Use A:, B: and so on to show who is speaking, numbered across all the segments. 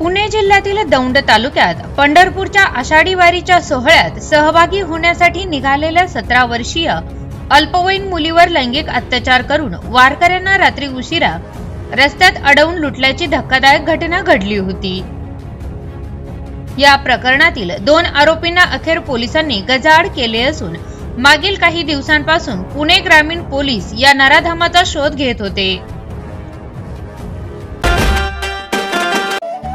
A: पुणे जिल्ह्यातील दौंड तालुक्यात पंढरपूरच्या आषाढी वारीच्या सोहळ्यात सहभागी होण्यासाठी निघालेल्या सतरा वर्षीय अल्पवयीन मुलीवर लैंगिक अत्याचार करून वारकऱ्यांना रात्री उशिरा रस्त्यात अडवून लुटल्याची धक्कादायक घटना घडली होती. या प्रकरणातील दोन आरोपींना अखेर पोलिसांनी गजाआड केले असून मागील काही दिवसांपासून पुणे ग्रामीण पोलीस या नराधमाचा शोध घेत होते.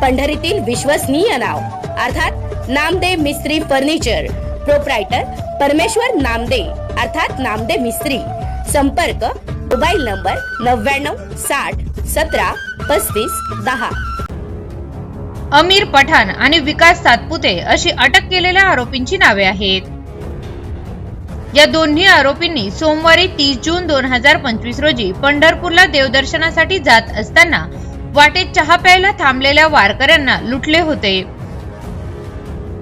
B: पंढरीतील विश्वसनीय नाव. अर्थात नामदेव मिस्त्री फर्निचर. प्रोप्रायटर परमेश्वर नामदे अर्थात नामदे मिस्त्री. संपर्क मोबाईल नंबर नव्याण्णव साठ सतरा पस्तीस दहा.
A: अमीर पठाण आणि विकास सातपुते अशी अटक केलेल्या आरोपींची नावे आहेत. या दोन्ही आरोपींनी सोमवारी तीस जून दोन हजार पंचवीस रोजी पंढरपूरला देवदर्शनासाठी जात असताना वाटेत चहा प्यायला थांबलेल्या वारकऱ्यांना लुटले होते.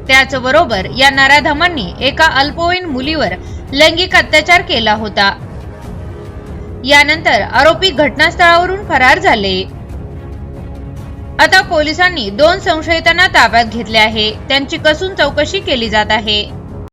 A: त्याचबरोबर या नराधमांनी एका अल्पवयीन मुलीवर लैंगिक अत्याचार केला होता. यानंतर आरोपी घटनास्थळावरून फरार झाले. आता पोलिसांनी दोन संशयितांना ताब्यात घेतले आहे. त्यांची कसून चौकशी केली जात आहे.